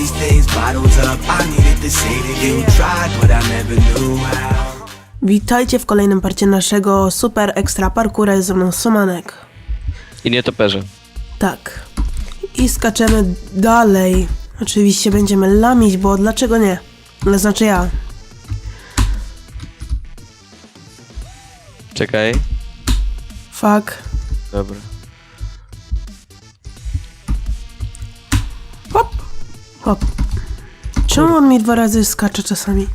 these things bottled up. I needed to say to you, tried, but I never knew how. Witajcie w kolejnym parcie naszego super ekstra parkura jest ze mną Somanek. I nie toperze. Tak. I skaczemy dalej. Oczywiście będziemy lamić, bo dlaczego nie? Ale znaczy ja. Czekaj. Fuck. Dobra. Czemu on mi dwa razy skacze czasami?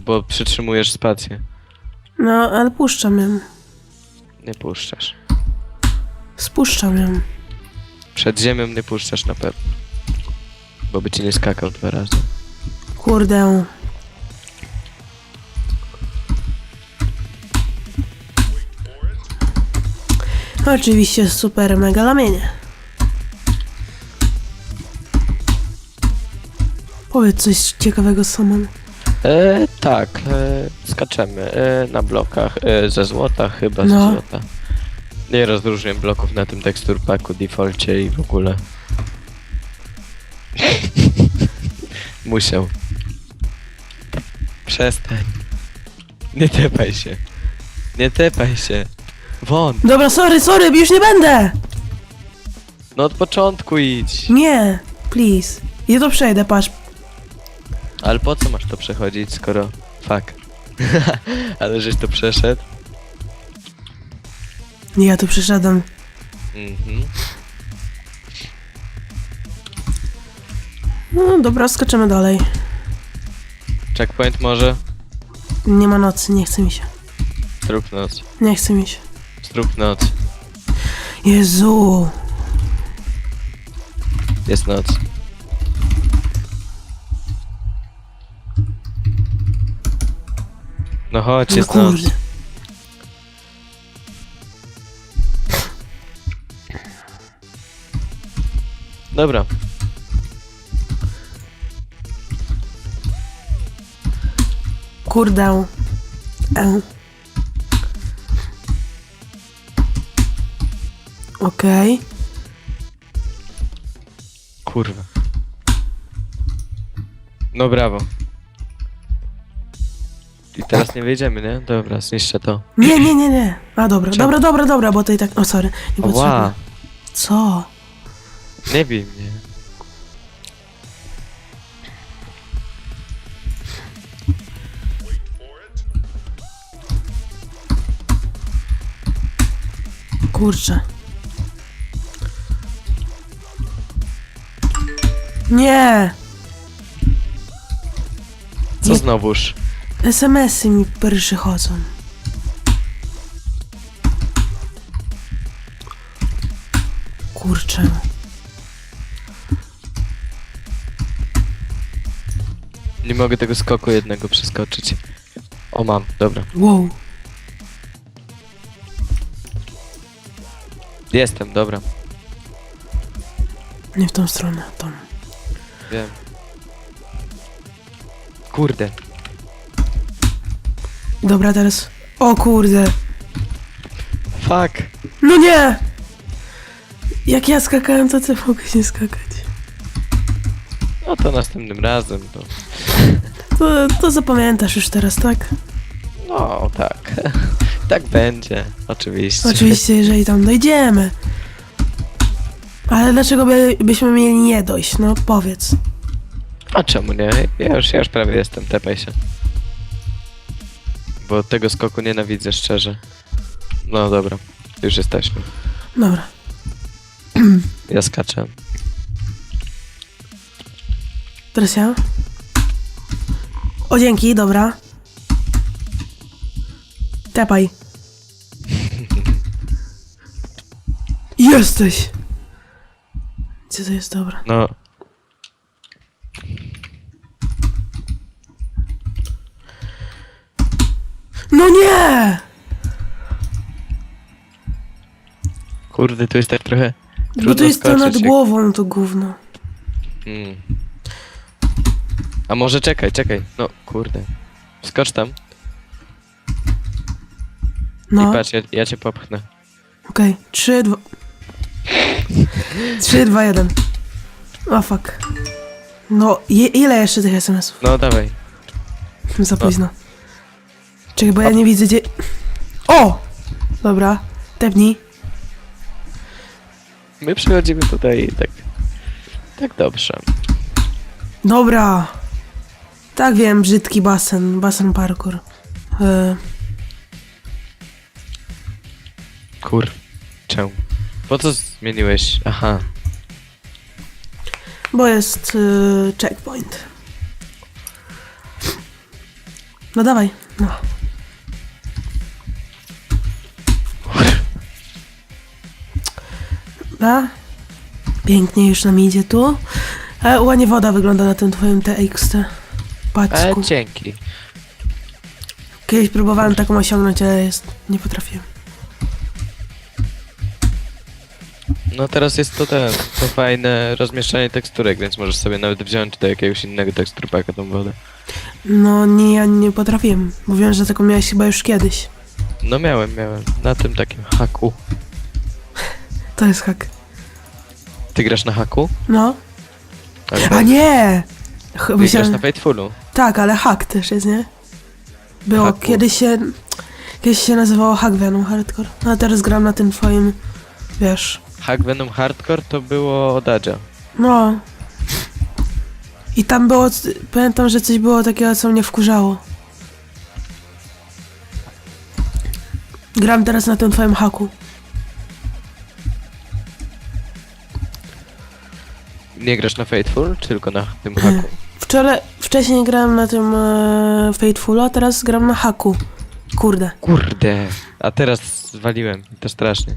Bo przytrzymujesz spację. No, ale puszczam ją. Nie puszczasz. Spuszczam ją. Przed ziemią nie puszczasz na pewno. Bo by ci nie skakał dwa razy. Kurde. Oczywiście super mega lamienie. Powiedz coś ciekawego Saman. E, tak, e, skaczemy e, na blokach. E, ze złota chyba, No. ze złota. Nie rozróżniam bloków na tym tekstur packu, defaulcie i w ogóle. Musiał. Przestań. Nie tepaj się. Nie tepaj się. Won. Dobra, sorry, sorry, już nie będę! No od początku idź. Nie, please. Ja to przejdę, patrz. Ale po co masz to przechodzić, skoro... Fuck. Ale żeś to przeszedł. Nie, ja tu przyszedłem. Mhm. No dobra, skaczemy dalej. Checkpoint może? Nie ma nocy, nie chce mi się. Strób noc. Nie chce mi się. Strób noc. Jezu. Jest noc. No chodź, No kurde. Dobra. Kurde. E. Okej. Kurwa. No brawo. Teraz nie wyjdziemy, nie? Dobra, zniszczę to. Nie, nie, nie, nie. A dobra, Czemu? dobra, dobra, dobra, bo to i tak. O, sorry. Nie potrzebne. Ła, Co? nie bij mnie. Kurczę. Nie! Co znowuż? SMS-y mi przychodzą. Kurczę. Nie mogę tego skoku jednego przeskoczyć. O mam, dobra. Wow. Jestem, dobra. Nie w tą stronę, tą. Wiem. Kurde. Dobra, teraz. O kurde. Fuck. No nie! Jak ja skakałem, to ty mogłeś nie skakać. No to następnym razem to. To, to zapamiętasz już teraz, tak? No tak. tak będzie. Oczywiście. Oczywiście, jeżeli tam dojdziemy. Ale dlaczego by, byśmy mieli nie dojść? No powiedz. A czemu nie? Ja już, ja już prawie jestem, tepaj się. Bo tego skoku nienawidzę szczerze. No dobra, już jesteśmy. Dobra. Ja skaczę. Teraz ja? O, dzięki, dobra. Tepaj. Jesteś! Co to jest dobra? No. No nie! Kurde, tu jest tak trochę. Bo Trudno to jest to nad skoczyć, jak- głową, to gówno. Mm. A może czekaj, czekaj. No, kurde. Skocz tam No, i patrz, ja, ja cię popchnę. okej. Trzy, dwa... Trzy, dwa, jeden. O fuck. No, je, ile jeszcze tych SMS-ów? No dawaj. Za późno. Czekaj, bo ja nie widzę gdzie... O! Dobra, tepnij. My przychodzimy tutaj tak... Tak dobrze. Dobra. Tak wiem, brzydki basen, basen parkour. E, Kur... Czemu? Po co zmieniłeś? Aha. bo jest e, checkpoint. No dawaj, no. Dobra. Pięknie już nam idzie tu. E, ładnie woda wygląda na tym twoim TXT. E, Paczku. dzięki. Kiedyś próbowałem taką osiągnąć, ale jest... nie potrafiłem. No teraz jest to ten, to fajne rozmieszczanie teksturek, więc możesz sobie nawet wziąć do jakiegoś innego teksturpaka tą wodę. No nie, ja nie potrafiłem. Mówiłem, że taką miałeś chyba już kiedyś. No miałem, miałem. Na tym takim haku. To jest hak. Ty grasz na haku? No. A nie! Ch- Ty grasz na Fatefulu. tak, ale hak też jest, nie? Było, Haku. kiedyś się... Kiedyś się nazywało Hack Venom Hardcore. No a teraz gram na tym twoim... Wiesz... Hack Venom Hardcore to było od Adzia. No. I tam było... Pamiętam, że coś było takiego, co mnie wkurzało. Gram teraz na tym twoim haku. Nie grasz na Fateful, czy tylko na tym haku? Wczoraj... Wcześniej grałem na tym e, Fatefulu, a teraz gram na haku. Kurde. Kurde. A teraz zwaliłem. I to strasznie.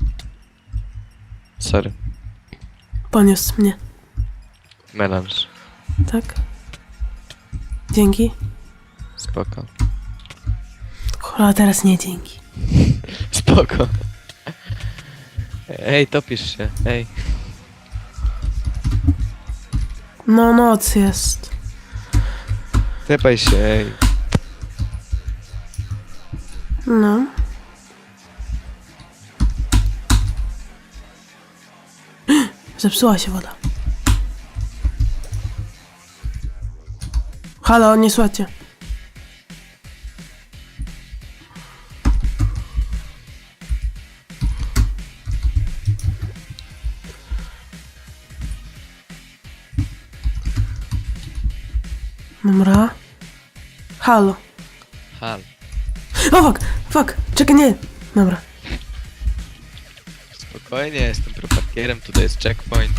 Sorry. Poniósł mnie. Melanż. Tak? Dzięki. Spoko. Kurwa, teraz nie dzięki. Spoko. Ej, topisz się. Ej. No, noc jest. Tepaj się. No. Zepsuła się woda. Halo, nie słuchajcie. Halo. Hal. O, fuck, fuck, czekaj, nie. Dobra. Spokojnie, jestem proparkierem, tutaj jest checkpoint.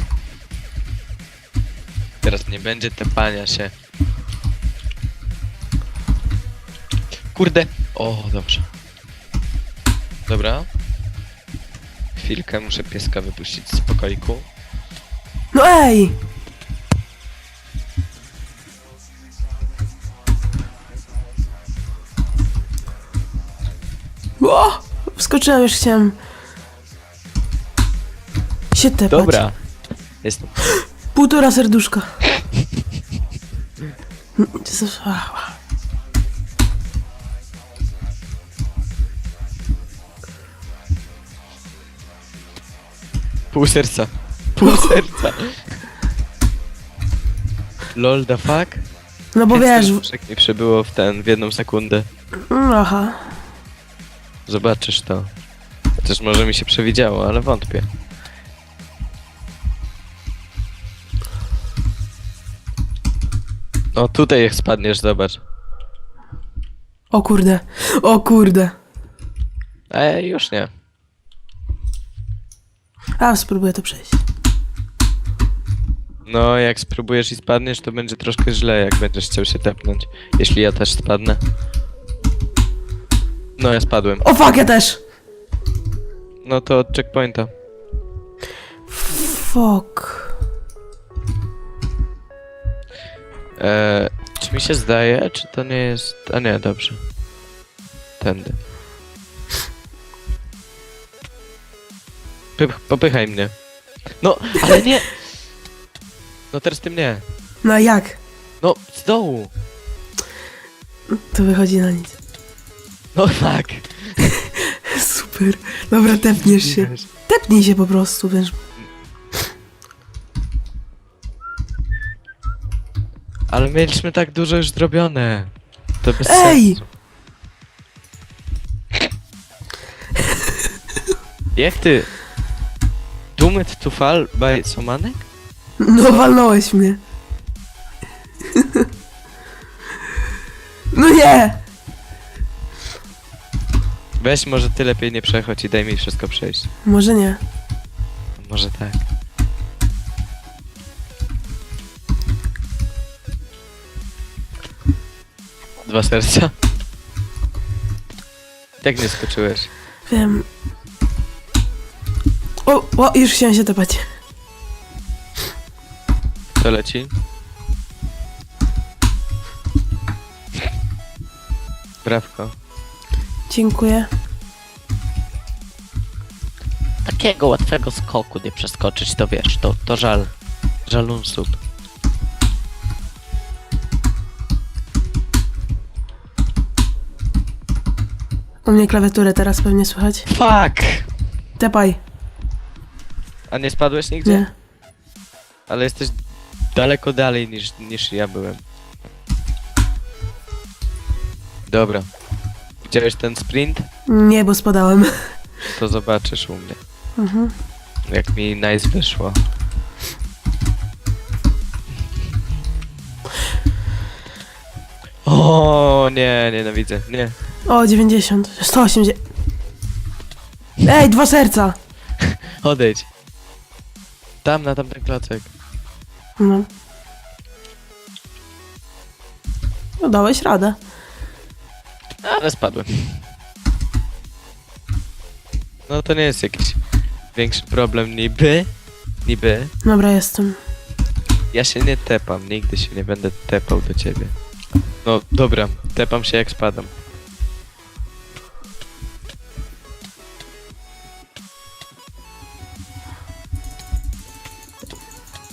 Teraz nie będzie tepania się. Kurde! O, dobrze. Dobra. Chwilkę, muszę pieska wypuścić z pokoiku. No ej! O! Wskoczyłem, już chciałem się tepać. Dobra. Jestem. Półtora serduszka. Ach, Pół serca. Pół serca. Lol the fuck? No bo wiesz... Serduszek mi przebyło w ten, w jedną sekundę. mm, Aha. Zobaczysz to. Chociaż może mi się przewidziało, ale wątpię. O, tutaj jak spadniesz, zobacz. O kurde. O kurde. Ej, już nie. A, spróbuję to przejść. No, jak spróbujesz i spadniesz, to będzie troszkę źle, jak będziesz chciał się tepnąć. Jeśli ja też spadnę. No, ja spadłem. O fuck, ja też! No to od checkpointa. Fuck. Eee, czy mi się zdaje, czy to nie jest... A nie, dobrze. Tędy. Pyp popychaj mnie. No, ale nie! No teraz ty mnie. No a jak? No, z dołu. To wychodzi na nic. No tak. Super. Dobra, tepniesz się. Tepnij się po prostu, wiesz. Ale mieliśmy tak dużo już zrobione. To bez Ej! sensu. Jak ty? Doomed to fall by Somanek? No, walnąłeś mnie. No nie! Weź może ty lepiej nie przechodź i daj mi wszystko przejść. Może nie. Może tak. Dwa serca. Jak nie skoczyłeś? Wiem. O, o, już chciałem się tepać. To leci? Brawko. Dziękuję. Takiego łatwego skoku nie przeskoczyć, to wiesz, to, to żal. Żal unsub. U mnie klawiaturę teraz pewnie słychać. Fuck! Tepaj. A nie spadłeś nigdzie? Nie. Ale jesteś daleko dalej niż, niż ja byłem. Dobra. Widziałeś ten sprint? Nie, bo spadałem. To zobaczysz u mnie. Mhm. Jak mi nice wyszło. O nie, nienawidzę. Nie. O, 90. 180. Ej, dwa serca! Odejdź. Tam na tamten klocek. No. No dałeś radę. Ale spadłem. No to nie jest jakiś większy problem niby. Niby. Dobra, jestem. Ja się nie tepam, nigdy się nie będę tepał do ciebie. No dobra, tepam się jak spadam.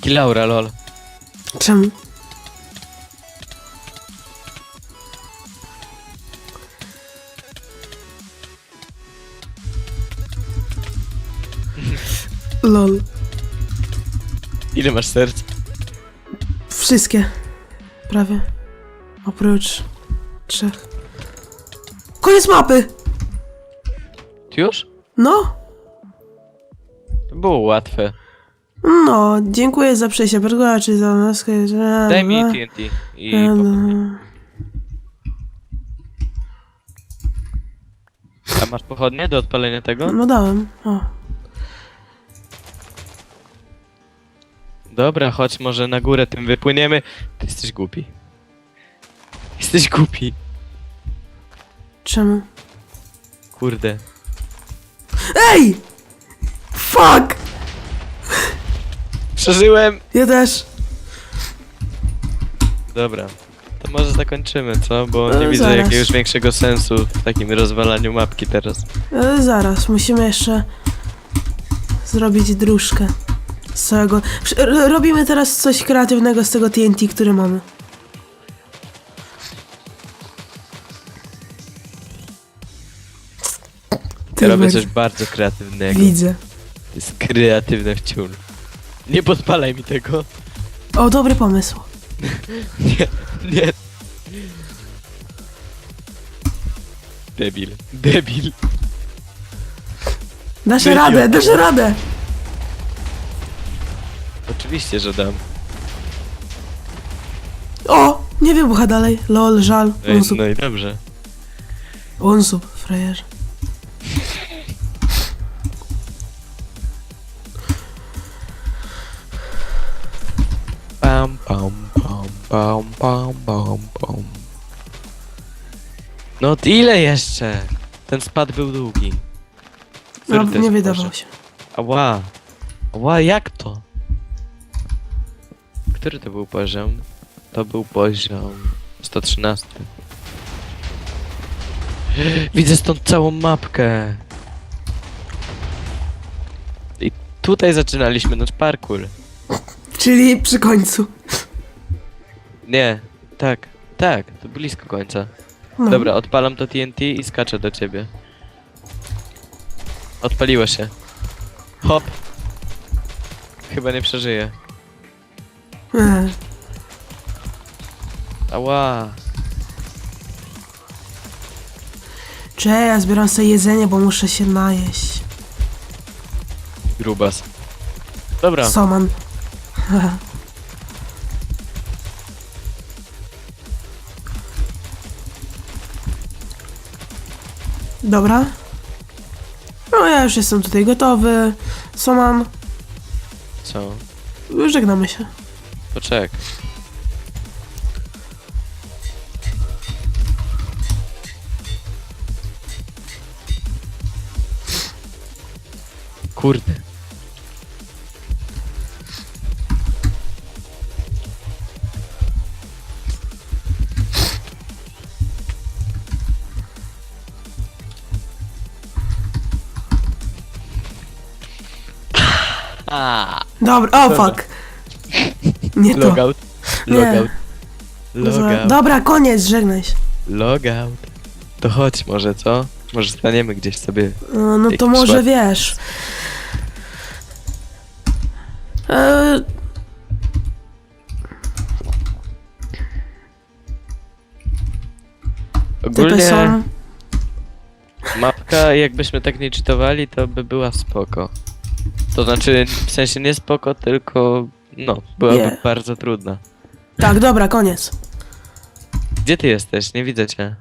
Kilaura, lol. Czemu? Lol. Ile masz serc? Wszystkie. Prawie. Oprócz trzech. Koniec mapy! Już? No, To było łatwe. no, dziękuję za przejście. Pergola, czy za maskę. Daj mi TNT i No. pochodnie. A masz pochodnie do odpalenia tego? No dałem. O. Dobra, chodź może na górę tym wypłyniemy. Ty jesteś głupi. Jesteś głupi. Czemu? Kurde. Ej! Fuck! Przeżyłem! Ja też. Dobra. To może zakończymy, co? Bo nie E, widzę zaraz. jakiegoś większego sensu w takim rozwalaniu mapki teraz. E, zaraz, musimy jeszcze zrobić dróżkę z całego. Przy- r- Robimy teraz coś kreatywnego z tego TNT, które mamy. Ja robię coś bardzo kreatywnego. Widzę. To jest kreatywne wciul. Nie podpalaj mi tego. O, dobry pomysł. Nie, nie. Debil. Debil. Dasz Ty radę, dasz radę! Oczywiście, że dam. O! Nie wybucha dalej. Lol, żal. No i, Unsub. no i dobrze. Unsub, frajerze. Pam, pam, pam, pam, pam, pam, pam. No t- ile jeszcze? Ten spad był długi. Który No, to nie wydawał się. Ała. Ała, jak to? Który to był poziom? To był poziom 113. Widzę stąd całą mapkę. I tutaj zaczynaliśmy nasz parkour. Czyli przy końcu. Nie, tak, tak, to blisko końca. No. Dobra, odpalam to TNT i skaczę do ciebie. Odpaliło się. Hop. Chyba nie przeżyję. E. Ała. Cze, ja zbieram sobie jedzenie, bo muszę się najeść. Grubas. Dobra, Soman. Dobra. No ja już jestem tutaj gotowy. Soman, co? żegnamy się. Poczek. Kurde. A, Dobra, o Dobra. fuck. Nie to. logout. Nie. Logout. Logout. Dobra, koniec, żegnaj się. Logout. To chodź może, co? Może staniemy gdzieś sobie. E, No to Jakiś może ład- wiesz. E, typy Ogólnie są. mapka, jakbyśmy tak nie czytowali, to by była spoko. To znaczy, w sensie nie spoko, tylko no, byłaby Nie. bardzo trudna. Tak, dobra, koniec. Gdzie ty jesteś? Nie widzę cię.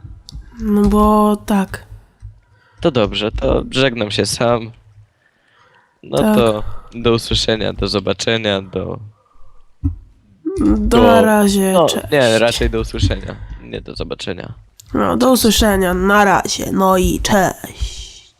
No bo tak. To dobrze, to żegnam się sam. No Tak. to do usłyszenia, do zobaczenia, do... Do na razie. No, cześć. nie, raczej do usłyszenia, nie do zobaczenia. No, do usłyszenia. Na razie. No i cześć.